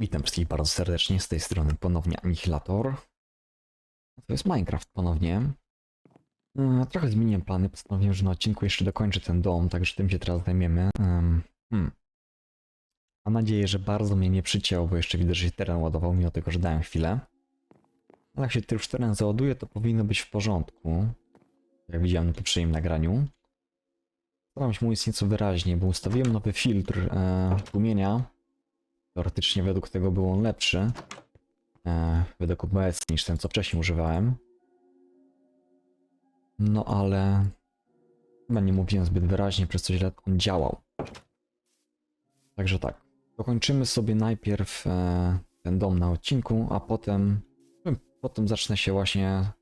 Witam wszystkich bardzo serdecznie, z tej strony ponownie Anihilator. To jest Minecraft ponownie. E, Trochę zmieniłem plany, postanowiłem, że na odcinku jeszcze dokończę ten dom, także tym się teraz zajmiemy. Em, Hmm. Mam nadzieję, że bardzo mnie nie przyciął, bo jeszcze widzę, że się teren ładował, mimo tego, że dałem chwilę. Ale jak się już teren załaduje, to powinno być w porządku. Jak widziałem na poprzednim nagraniu. Staram się mówić nieco wyraźnie, bo ustawiłem nowy filtr e, tłumienia. Teoretycznie według tego był on lepszy. E, według OBS niż ten, co wcześniej używałem. No ale chyba nie mówiłem zbyt wyraźnie, przez co źle on działał. Także tak. Dokończymy sobie najpierw e, ten dom na odcinku, a potem potem zacznę się właśnie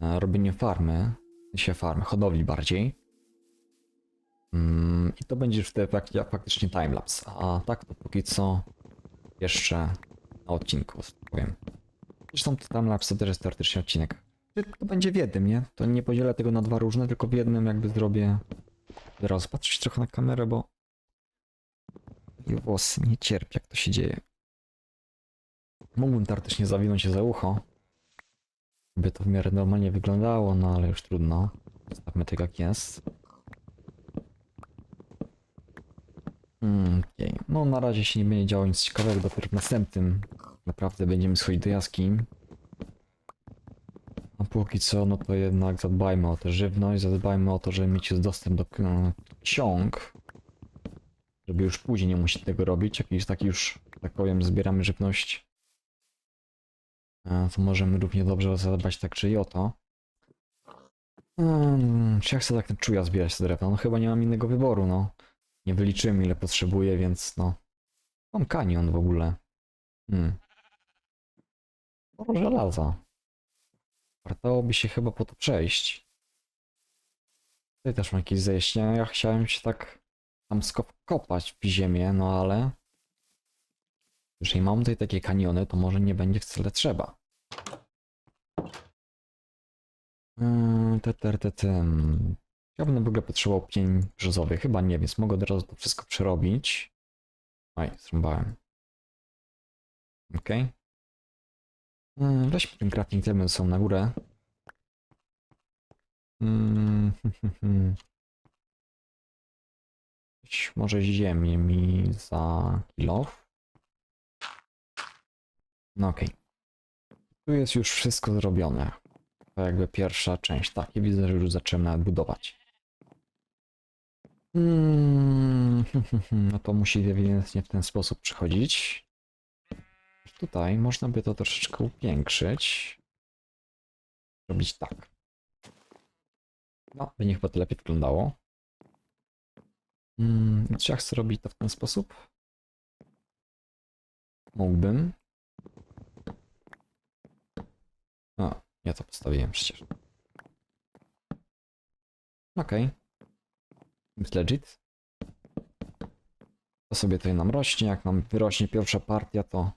e, robienie farmy, się farmy, hodowli bardziej. I to będzie już wtedy fak faktycznie timelapse. A tak to póki co jeszcze na odcinku, tak powiem. Zresztą to timelapse to też jest teoretycznie odcinek. To będzie w jednym, nie? To nie podzielę tego na dwa różne, tylko w jednym jakby zrobię. Teraz patrzeć trochę na kamerę, bo i włosy nie cierpię, jak to się dzieje. Mógłbym teoretycznie zawinąć się za ucho, by to w miarę normalnie wyglądało, no ale już trudno. Zostawmy tak jak jest. Mm, okej. No na razie się nie będzie działo nic ciekawego, dopiero w następnym naprawdę będziemy schodzić do jaskiń. A póki co, no to jednak zadbajmy o tę żywność, zadbajmy o to, żeby mieć dostęp do ksiąg. Żeby już później nie musieć tego robić, jak już tak już, tak powiem, zbieramy żywność. e, To możemy równie dobrze zadbać tak czy i o to. Hmm, czy ja chcę tak czuja zbierać te drewno? No chyba nie mam innego wyboru, no. Nie wyliczyłem ile potrzebuję, więc no. Mam kanion w ogóle. Hmm. Sporo żelaza. Wartałoby się chyba po to przejść. Tutaj też mam jakieś zejście. Ja chciałem się tak tam skopać w ziemię, no ale... Jeżeli mam tutaj takie kaniony, to może nie będzie wcale trzeba. Yy, te, te, te, te. Ja bym w ogóle potrzebował pień brzozowy. Chyba nie, więc mogę od razu to wszystko przerobić. Oj, zrąbałem. Okej. Okay. Weźmy ten crafting są na górę. Mm, Weź może ziemię mi za kilof. No okej. Tu jest już wszystko zrobione. To jakby pierwsza część, tak. I widzę, że już zacząłem nawet budować. Mm, no to musi ewidentnie w ten sposób przychodzić. Tutaj można by to troszeczkę upiększyć. Robić tak. No, by niech chyba to lepiej wyglądało. Mm, czy ja chcę robić to w ten sposób? Mógłbym. A, ja to postawiłem przecież. Okej. Okay. Jest legit. To sobie tutaj nam rośnie. Jak nam wyrośnie pierwsza partia, to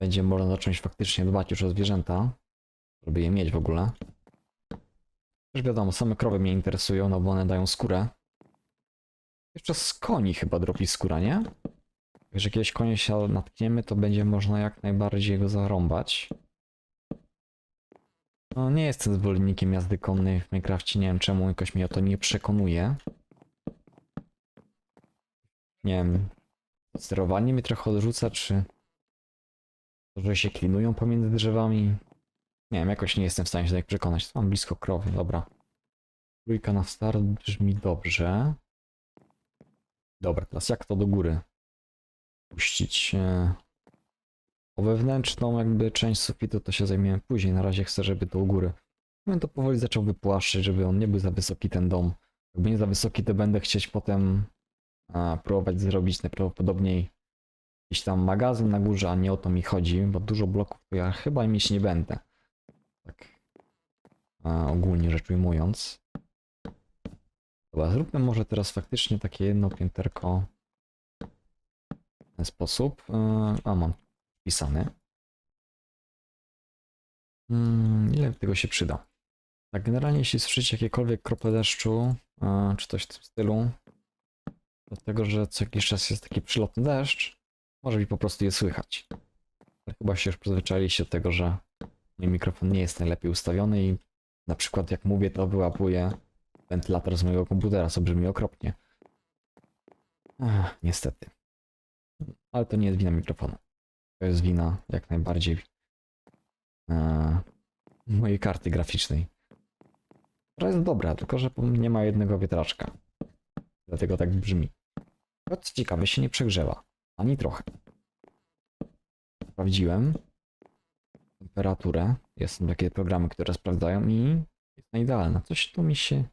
będzie można zacząć faktycznie dbać już o zwierzęta. Żeby je mieć w ogóle. Też wiadomo, same krowy mnie interesują, no bo one dają skórę. Jeszcze z koni chyba dropi skóra, nie? Jeżeli jakiegoś konia się natkniemy, to będzie można jak najbardziej go zarąbać. No nie jestem zwolennikiem jazdy konnej w Minecrafcie, nie wiem czemu jakoś mnie o to nie przekonuje. Nie wiem, sterowanie mnie trochę odrzuca, czy że się klinują pomiędzy drzewami. Nie wiem, jakoś nie jestem w stanie się do nich przekonać. Mam blisko krowy, dobra. Trójka na start brzmi dobrze. Dobra, teraz jak to do góry puścić? e, O wewnętrzną jakby część sufitu to się zajmiemy później. Na razie chcę, żeby to u góry. Bym to powoli zaczął wypłaszczyć, żeby on nie był za wysoki ten dom. Jakby nie za wysoki, to będę chcieć potem a, próbować zrobić najprawdopodobniej jakiś tam magazyn na górze, a nie o to mi chodzi, bo dużo bloków ja chyba mieć nie będę. Tak a, ogólnie rzecz ujmując. Dobra, zróbmy może teraz faktycznie takie jedno pięterko w ten sposób. Yy, A, mam wpisany. Mm, Ile tego się przyda? Tak, generalnie jeśli słyszycie jakiekolwiek krople deszczu, yy, czy coś w tym stylu, dlatego że co jakiś czas jest taki przylotny deszcz, Może mi po prostu je słychać. Ale chyba się już przyzwyczailiście do tego, że mój mikrofon nie jest najlepiej ustawiony i na przykład jak mówię, to wyłapuje wentylator z mojego komputera, co brzmi okropnie. Ech, niestety. Ale to nie jest wina mikrofonu. To jest wina jak najbardziej e, mojej karty graficznej. Która jest dobra, tylko że nie ma jednego wietraczka. Dlatego tak brzmi. Choć co ciekawe, się nie przegrzewa. Ani trochę. Sprawdziłem temperaturę. Są takie programy, które sprawdzają i jest na idealna. Coś tu mi się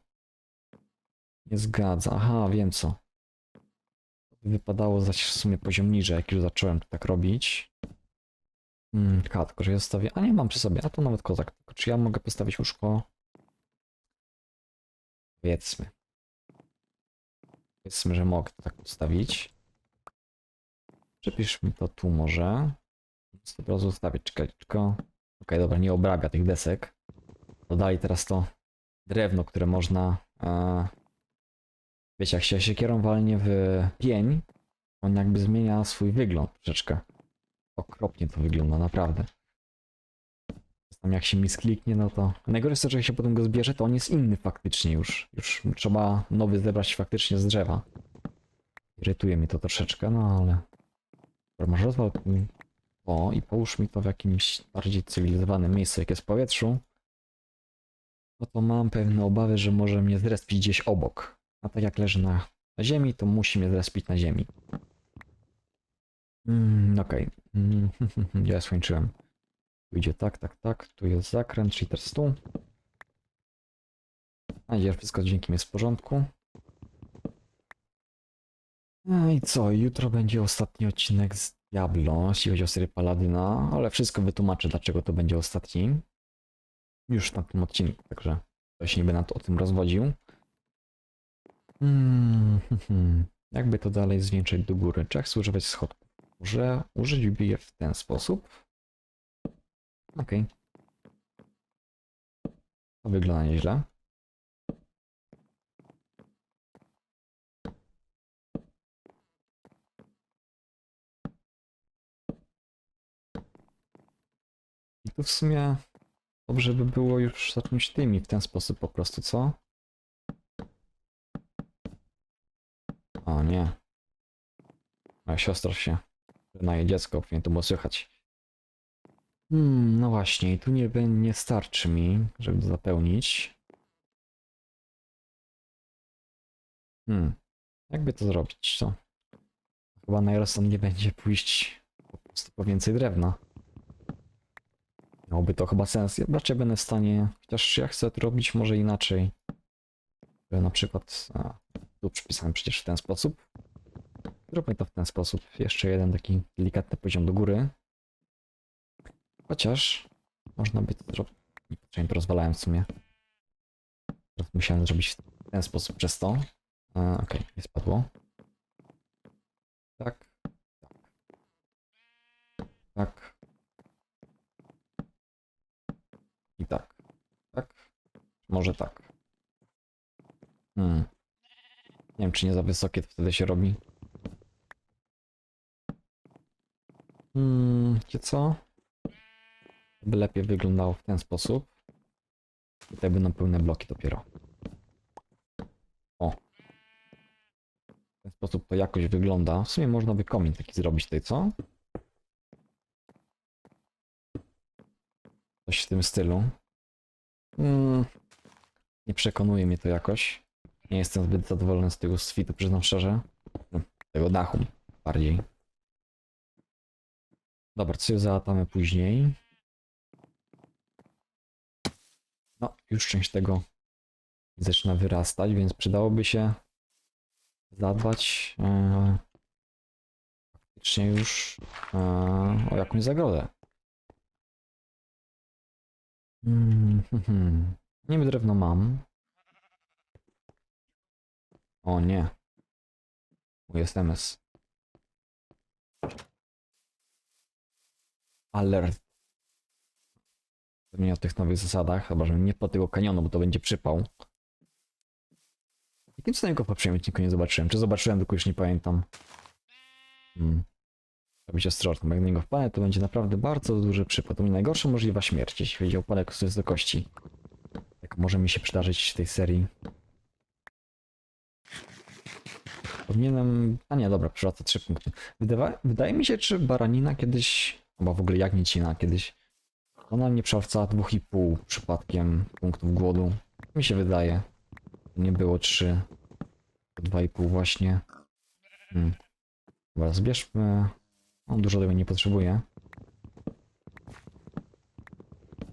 nie zgadza. Aha, wiem co. Wypadało zdać w sumie poziom niżej, jak już zacząłem to tak robić. Hmm, ka, tylko że ja zostawię. A nie mam przy sobie, a to nawet kozak. Tylko czy ja mogę postawić łóżko? Powiedzmy. Powiedzmy, że mogę to tak ustawić. Przepisz mi to tu może. Od razu ustawić, czekaj, tylko. Okej, dobra, nie obrabia tych desek. Dodali teraz to drewno, które można. E... Wiecie, jak się siekierą walnie w pień, on jakby zmienia swój wygląd troszeczkę. Okropnie to wygląda, naprawdę. Tam jak się mi skliknie, no to... Najgorsze jest to, że jak się potem go zbierze, to on jest inny faktycznie już. Już trzeba nowy zebrać faktycznie z drzewa. Irytuje mnie to troszeczkę, no ale... Dobra, może rozwal mi o i połóż mi to w jakimś bardziej cywilizowanym miejscu, jak jest w powietrzu. No to mam pewne obawy, że może mnie zrespić gdzieś obok. A tak jak leży na, na ziemi, to musi mnie zrespić na ziemi. Mm, Okej. Mm, ja skończyłem. Tu idzie tak, tak, tak. Tu jest zakręt, czyli teraz tu. A że wszystko z dźwiękiem jest w porządku. No i co? Jutro będzie ostatni odcinek z Diablo, jeśli chodzi o serię Paladyna, ale wszystko wytłumaczę, dlaczego to będzie ostatni. Już na tym odcinku, także to się nie będę o tym rozwodził. Hmm. Jakby to dalej zwiększyć do góry? Czy jak używać schodków? Może użyć je w ten sposób? Okej. To wygląda nieźle. I tu w sumie dobrze by było już zacząć tymi w ten sposób po prostu, co? O nie. Moja siostra się wynaje dziecko, powinien to było słychać. Hmm, no właśnie, tu nie, nie starczy mi, żeby to zapełnić. Hmm, jakby to zrobić, co? Chyba najrozsądniej będzie pójść po prostu po więcej drewna. Miałoby to chyba sens. Ja raczej będę w stanie, chociaż ja chcę to robić może inaczej. Że Na przykład, a, tu przypisałem przecież w ten sposób. Zróbmy to w ten sposób. Jeszcze jeden taki delikatny poziom do góry. Chociaż można by to zrobić. Niepotrzebnie to rozwalałem w sumie. Musiałem zrobić w ten sposób przez to. A, Okej, nie spadło. Tak. Tak. Tak. I tak. Tak. Może tak. Hmm. Nie wiem, czy nie za wysokie to wtedy się robi. Hmm, wiecie co? By lepiej wyglądało w ten sposób. Tutaj będą pełne bloki dopiero. O. W ten sposób to jakoś wygląda. W sumie można by komin taki zrobić tutaj, co? Coś w tym stylu. Hmm. Nie przekonuje mnie to jakoś. Nie jestem zbyt zadowolony z tego switu, przyznam szczerze. No, Tego dachu bardziej. Dobra, co załatamy później. No, już część tego zaczyna wyrastać, więc przydałoby się zadbać e, faktycznie już e, o jakąś zagrodę. Mm, hmm. Niby drewno mam. O nie. Mój SMS. Alert. O tych nowych zasadach, chyba że nie po tego kanionu, bo to będzie przypał. Jakim samego po przejęciu nie zobaczyłem? Czy zobaczyłem, tylko już nie pamiętam. Hmm. Trzeba być ostrożnym, bo jak na niego wpadnę, to będzie naprawdę bardzo duży przypad. To będzie najgorsza możliwa śmierć, jeśli chodzi o upadek z wysokości. Jak może mi się przydarzyć w tej serii. Powinienem... A nie, dobra, przywraca 3 punkty. Wydawa... Wydaje mi się, czy baranina kiedyś, albo w ogóle jagnięcina kiedyś, ona nie przewracała 2,5 przypadkiem punktów głodu. Mi się wydaje. Nie było 3. 2,5 właśnie. Hmm. Dobra, zbierzmy. On dużo tego nie potrzebuje.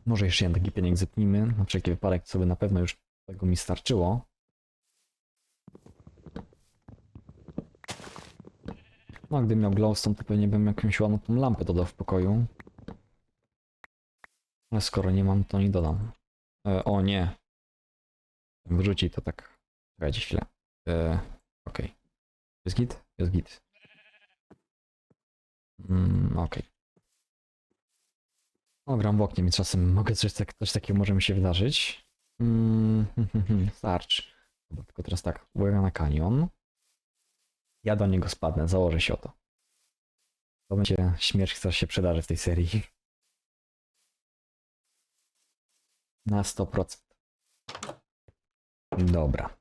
Może jeszcze jeden taki pieniek zepnijmy. Na wszelki wypadek, co by na pewno już tego mi starczyło. No, gdybym miał glowstone, to pewnie bym jakąś ładną lampę dodał w pokoju. Ale skoro nie mam, to nie dodam. E, o nie. Wrzuci to tak. Czekajcie chwilę. E, Okej. Jest git? Jest git. Mm, Okej. O, gram w oknie, więc czasem mogę coś, tak, coś takiego może mi się wydarzyć. Mm, starczy. Tylko teraz tak, uwaga na kanion. Ja do niego spadnę, założę się o to. To będzie śmierć, która się przydarzy w tej serii. Na 100%. Dobra.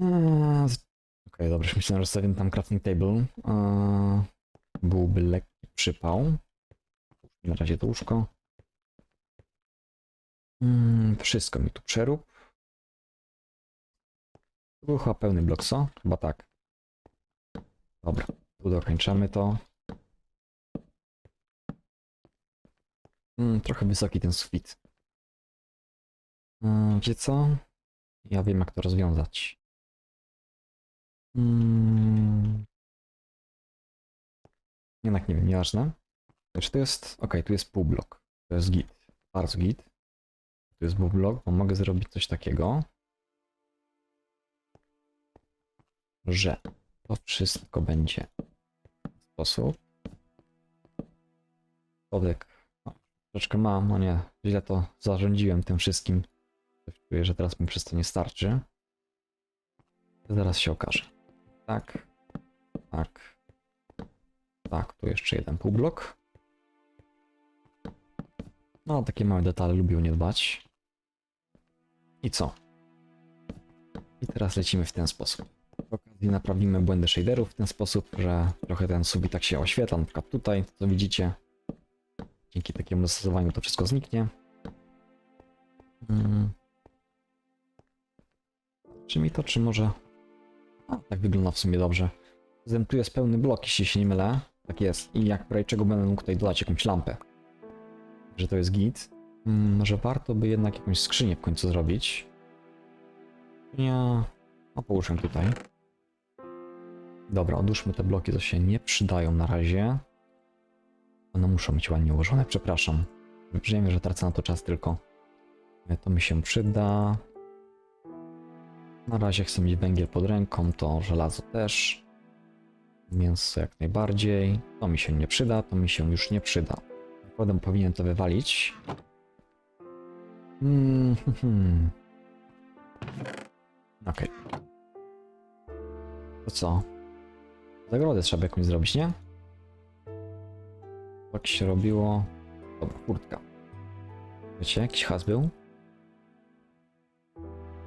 Eee, Okej, dobrze, myślałem, że stawiam tam crafting table. Eee, byłby lekki przypał. Na razie to łóżko. Mm, wszystko mi tu przerób. Był chyba pełny blok, co? Chyba tak. Dobra, tu dokończamy to. Mm, trochę wysoki ten sufit. Yy, Wiecie co? Ja wiem jak to rozwiązać. Mm. Jednak nie wiem, nieważne. Czy to jest... Ok, tu jest pół blok. To jest git. Bardzo git. Tu jest pół blok, bo mogę zrobić coś takiego. Że to wszystko będzie w sposób. Podek. Troszeczkę mam, no nie, źle to zarządziłem tym wszystkim. Czuję, że teraz mi przez to nie starczy. Zaraz się okaże. Tak. Tak. Tak, tu jeszcze jeden półblok. No, takie małe detale lubią nie dbać. I co? I teraz lecimy w ten sposób. W okazji naprawimy błędy shaderów w ten sposób, że trochę ten subit tak się oświetla, na przykład tutaj, co widzicie. Dzięki takiemu dostosowaniu to wszystko zniknie. Mm. Czy mi to, czy może... A, tak wygląda w sumie dobrze. Zatem tu jest pełny blok, jeśli się nie mylę. Tak jest. I jak prawie czego będę mógł tutaj dodać jakąś lampę. Że to jest git. Mm, może warto by jednak jakąś skrzynię w końcu zrobić. Ja... No połóżmy tutaj. Dobra, odłóżmy te bloki, co się nie przydają na razie. One muszą być ładnie ułożone, przepraszam. Wybrzyjmy, że tracę na to czas tylko. E, To mi się przyda. Na razie chcę mieć węgiel pod ręką, to żelazo też. Mięso jak najbardziej. To mi się nie przyda, to mi się już nie przyda. Potem powinien to wywalić. Mm, hmm. Okej. To co? Zagrodę trzeba jakąś zrobić, nie? Tak się robiło. Dobra, kurtka. Wiecie, jakiś has był?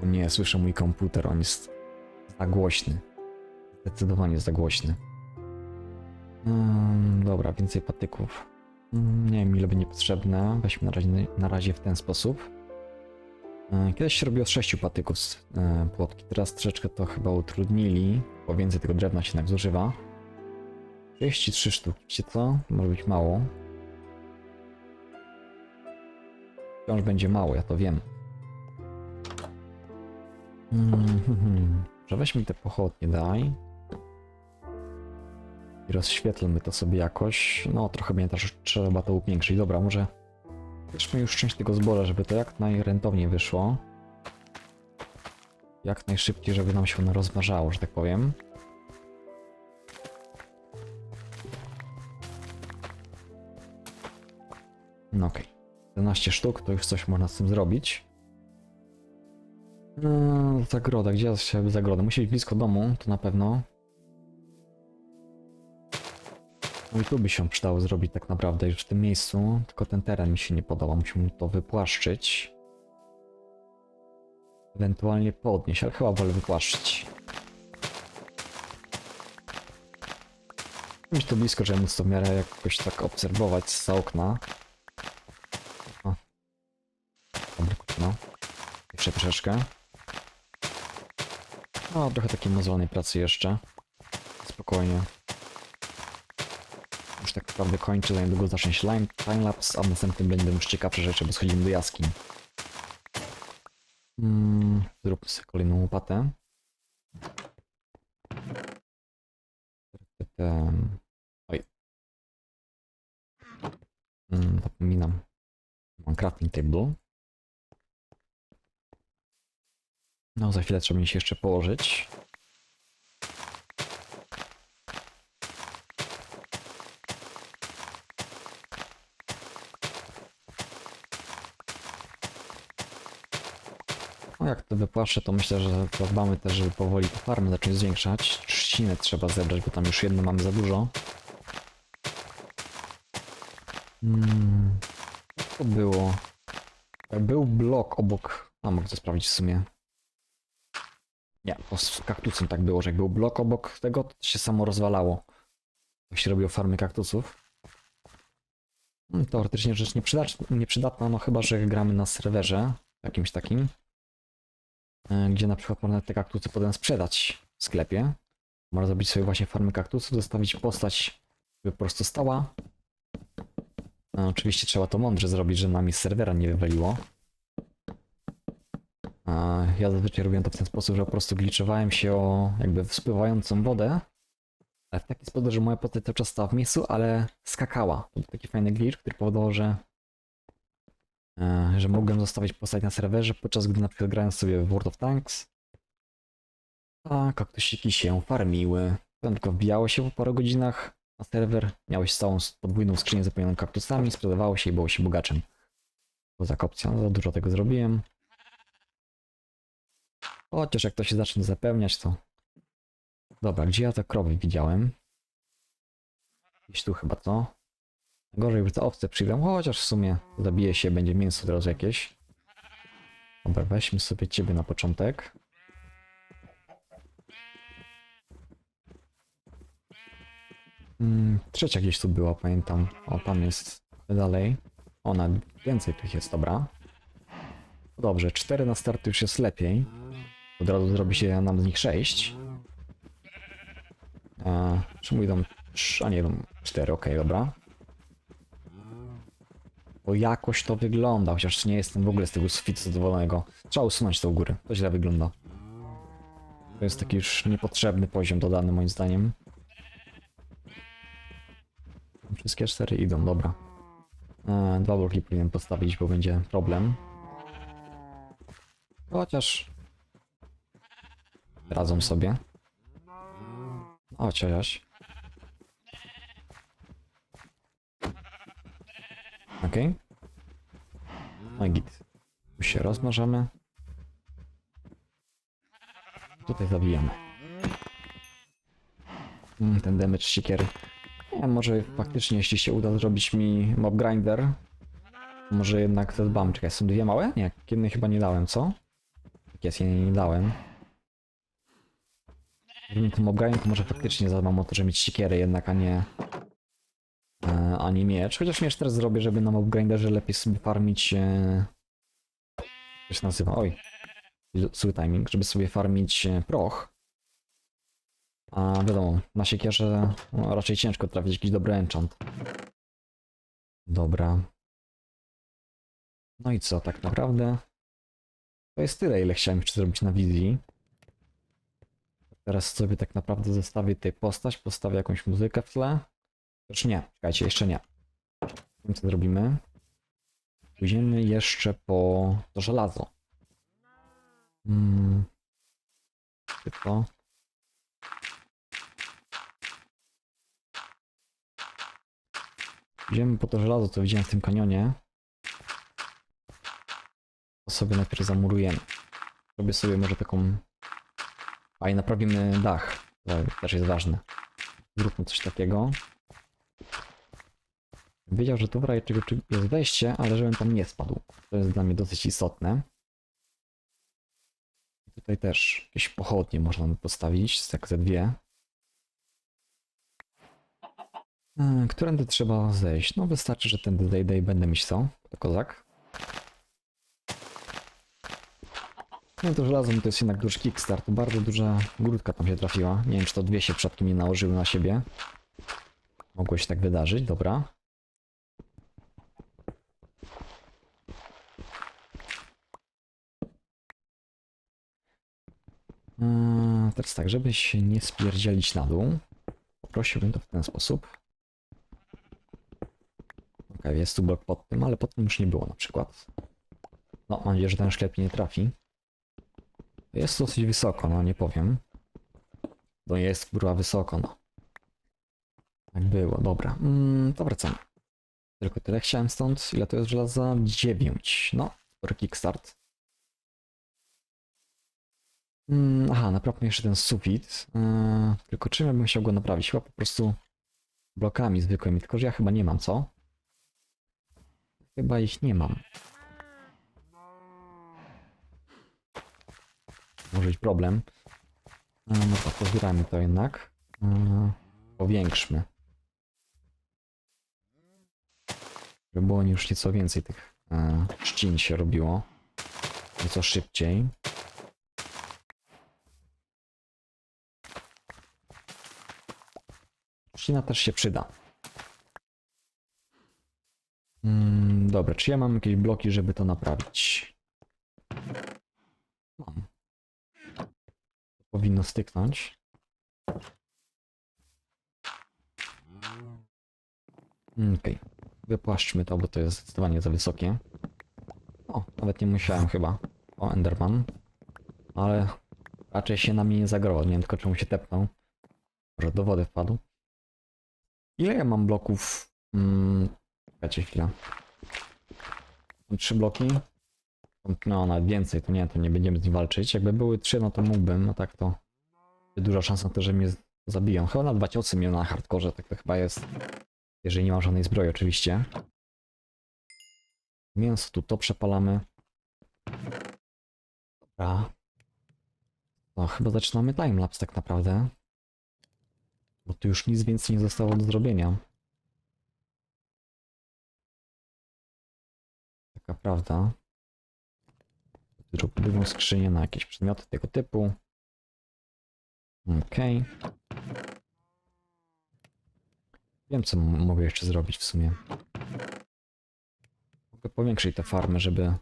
O nie, słyszę mój komputer, on jest za głośny. Zdecydowanie za głośny. Ym, dobra, więcej patyków. Ym, nie wiem ile będzie potrzebne. Weźmy na razie, na razie w ten sposób. Yy, Kiedyś się robiło z 6 patyków z yy, płotki, teraz troszeczkę to chyba utrudnili, bo więcej tego drewna się jednak zużywa. 33 sztuk, wiecie co? Może być mało. Wciąż będzie mało, ja to wiem. Mm, Że weźmy te pochodnie, daj. I rozświetlmy to sobie jakoś. No, trochę będzie też trzeba to upiększyć. Dobra, może Bierzmy już część tego zboża, żeby to jak najrentowniej wyszło. Jak najszybciej, żeby nam się ono rozważało, że tak powiem. No okej. 11 sztuk, to już coś można z tym zrobić. No, zagroda, gdzie ja się zagrodę? Musi być blisko domu, to na pewno. No i tu by się przydało zrobić tak naprawdę już w tym miejscu, tylko ten teren mi się nie podoba, musimy to wypłaszczyć. Ewentualnie podnieść, ale chyba wolę wypłaszczyć. Mieć to blisko, żeby móc to w miarę jakoś tak obserwować z okna. Troszeczkę. No, trochę takiej mozolnej pracy jeszcze. Spokojnie. Już tak naprawdę kończę, za niedługo zacznie się timelapse, a następnym będą już ciekawsze rzeczy, bo schodzimy do jaskiń. Mm, zróbmy sobie kolejną łopatę. Oj. Mm, zapominam. Mam crafting table. No, za chwilę trzeba mi się jeszcze położyć. No jak to wypłaszę, to myślę, że zadbamy też, żeby powoli te farmy zacząć zwiększać. Trzcinę trzeba zebrać, bo tam już jedno mamy za dużo. Hmm. To było? Był blok obok... A, mogę to sprawdzić w sumie. Nie, bo z kaktusem tak było, że jak był blok obok tego, to się samo rozwalało. To się robiło farmy kaktusów. Hmm, Teoretycznie rzecz nieprzydatna, no chyba, że gramy na serwerze jakimś takim, e, gdzie na przykład można te kaktusy potem sprzedać w sklepie. Można zrobić sobie właśnie farmy kaktusów, zostawić postać, by po prostu stała. E, Oczywiście trzeba to mądrze zrobić, że nami serwera nie wywaliło. Ja zazwyczaj robiłem to w ten sposób, że po prostu glitchowałem się o jakby spływającą wodę, ale w taki sposób, że moja postać cały czas stała w miejscu, ale skakała. To był taki fajny glitch, który powodował, że e, że mogłem zostawić postać na serwerze, podczas gdy na przykład grałem sobie w World of Tanks, a kaktusiki się farmiły. Potem tylko wbijało się po paru godzinach na serwer, miałeś całą podwójną skrzynię zapełnioną kaktusami, sprzedawało się i było się bogaczem. Poza opcją, za dużo tego zrobiłem. Chociaż jak to się zacznie zapełniać, to... Dobra, gdzie ja te krowy widziałem? Gdzieś tu chyba, co? Gorzej, by te owce przyjdą, chociaż w sumie zabije się, będzie mięso teraz jakieś. Dobra, weźmy sobie ciebie na początek. Mm, trzecia gdzieś tu była, pamiętam. O, tam jest dalej. Ona, więcej tych jest, dobra. Dobrze, 4 na start już jest lepiej. Od razu zrobi się nam z nich 6. A, czemu idą 3, a nie idą 4, okej, dobra. Bo jakoś to wygląda, chociaż nie jestem w ogóle z tego sufitu zadowolonego. Trzeba usunąć to u góry, to źle wygląda. To jest taki już niepotrzebny poziom dodany moim zdaniem. Wszystkie cztery idą, dobra. E, dwa bloki powinienem postawić, bo będzie problem. Chociaż... Radzą sobie. O, cześć. Okej. No i git. Tu się rozmażamy. Tutaj zabijamy. Mm, ten damage siekiery. Nie, może faktycznie jeśli się uda zrobić mi mob grinder, może jednak zadbam. Czekaj, są dwie małe? Nie, jednej chyba nie dałem, co? Tak jest, jednej nie dałem. Gdybym tym grinder, to może faktycznie zadbam o to, żeby mieć siekierę jednak, a nie... E, a nie miecz. Chociaż miecz teraz zrobię, żeby na mob grinderze lepiej sobie farmić... E, jak się nazywa? Oj. Zły timing, żeby sobie farmić e, proch. A wiadomo, na siekierze no, raczej ciężko trafić jakiś dobry enchant. Dobra. No i co, tak naprawdę? To jest tyle, ile chciałem jeszcze zrobić na wizji. Teraz sobie tak naprawdę zostawię tutaj postać, postawię jakąś muzykę w tle. Już nie, czekajcie, jeszcze nie. Wiem co zrobimy. Pójdziemy jeszcze po to żelazo. Hmm. Tylko. Idziemy po to żelazo, co widziałem w tym kanionie. To sobie najpierw zamurujemy. Robię sobie może taką... A i naprawimy dach. To też jest ważne. Zróbmy coś takiego. Wiedział, że tu czy- jest wejście, ale żebym tam nie spadł. To jest dla mnie dosyć istotne. Tutaj też jakieś pochodnie można by postawić, tak ze dwie. E, Którędy trzeba zejść? No wystarczy, że tędy zejdę i będę mieć co? To kozak. No to żelazo to jest jednak duży kickstart. Bardzo duża grudka tam się trafiła. Nie wiem, czy to dwie się przypadkiem nie nałożyły na siebie. Mogło się tak wydarzyć, dobra. Eee, teraz tak, żeby się nie spierdzielić na dół, poprosiłbym to w ten sposób. Okej, jest tu blok pod tym, ale pod tym już nie było na przykład. No, mam nadzieję, że ten szkielet nie trafi. Jest dosyć wysoko, no nie powiem. No jest kurwa wysoko, no. Tak było, dobra. Mm, to wracamy. Tylko tyle chciałem stąd. Ile to jest żelaza? 9. No, spory kickstart. Mm, aha, naprawmy jeszcze ten sufit. Yy, tylko czym ja bym chciał go naprawić? Chyba po prostu blokami zwykłymi, tylko że ja chyba nie mam, co? Chyba ich nie mam. Może być problem. Yy, no to pozbierajmy to jednak. Yy, powiększmy. Żeby było już nieco więcej tych yy, trzcin się robiło. Nieco szybciej. Trzcina też się przyda. Mm, dobra, czy ja mam jakieś bloki, żeby to naprawić? Mam. Powinno styknąć. Mm, Okej. Wypłaszczmy to, bo to jest zdecydowanie za wysokie. O, nawet nie musiałem chyba. O, Enderman. Ale raczej się na mnie nie zagrował. Nie wiem tylko czemu się tepnął. Może do wody wpadł. Ile ja mam bloków? Mm, czekajcie chwilę. Trzy bloki. No, nawet więcej, to nie, to nie będziemy z nim walczyć. Jakby były trzy, no to mógłbym, a tak to duża szansa na to, że mnie zabiją. Chyba na dwa ciosy mnie na hardkorze, tak to chyba jest. Jeżeli nie mam żadnej zbroi oczywiście. Mięso tu to przepalamy. Dobra. No, chyba zaczynamy timelapse tak naprawdę. Bo tu już nic więcej nie zostało do zrobienia. Taka prawda. Zrobiłem skrzynię na jakieś przedmioty tego typu. Okej. Wiem, co mogę jeszcze zrobić w sumie. Mogę powiększyć te farmy, żeby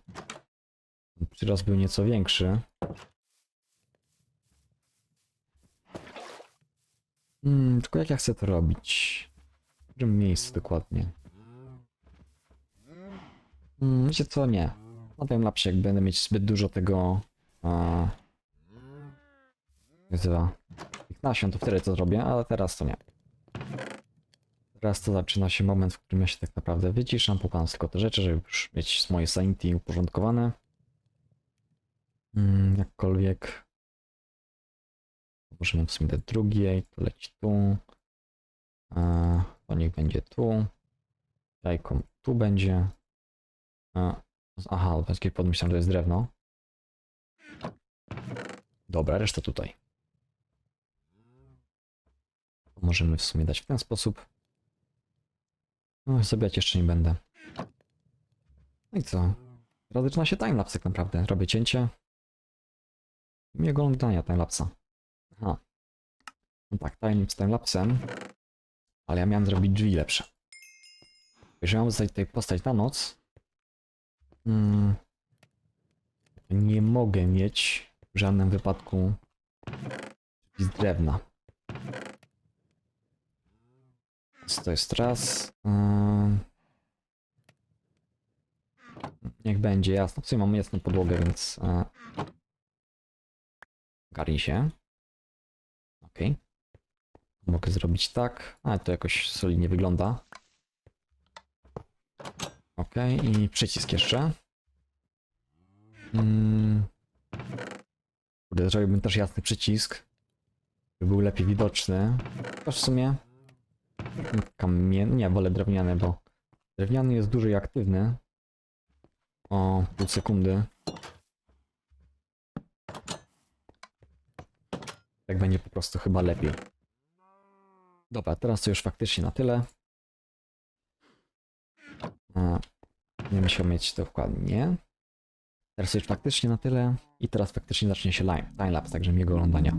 przyrost był nieco większy. Hmm, tylko jak ja chcę to robić? W którym miejscu dokładnie? Hmm, wiecie co? Nie. Na tym lapsie, jak będę mieć zbyt dużo tego... Nazywa... Tych nasion, to wtedy to zrobię, ale teraz to nie. Teraz to zaczyna się moment, w którym ja się tak naprawdę wyciszam, pukam tylko te rzeczy, żeby już mieć moje sanity uporządkowane. Hmm, jakkolwiek... Możemy w sumie do drugiej, to leci tu. A, to niech będzie tu. Jajko tu będzie. A, aha, bez podmyślam, że jest drewno. Dobra, reszta tutaj. Możemy w sumie dać w ten sposób. No, zabijać jeszcze nie będę. No i co? Teraz zaczyna się timelapse tak naprawdę. Robię cięcie. Miłego oglądania timelapsa. Aha. No tak, time z timelapsem. Ale ja miałem zrobić drzwi lepsze. Jeżeli mam zostawić tutaj postać na noc, mm, nie mogę mieć w żadnym wypadku z drewna. Więc to jest raz. Ym, niech będzie jasno. W sumie mam jasną podłogę, więc e, Garni się. Ok. Mogę zrobić tak. Ale to jakoś solidnie wygląda. Ok, i przycisk jeszcze. Mm. Kurde, zrobiłbym też jasny przycisk. By był lepiej widoczny. Chociaż w sumie. Kamienny. Nie, wolę drewniany, bo Drewniany jest dłużej aktywny. O pół sekundy. Tak będzie po prostu chyba lepiej. Dobra, teraz to już faktycznie na tyle. A, nie musiał mieć dokładnie. Teraz już faktycznie na tyle. I teraz faktycznie zacznie się timelapse, także miłego oglądania.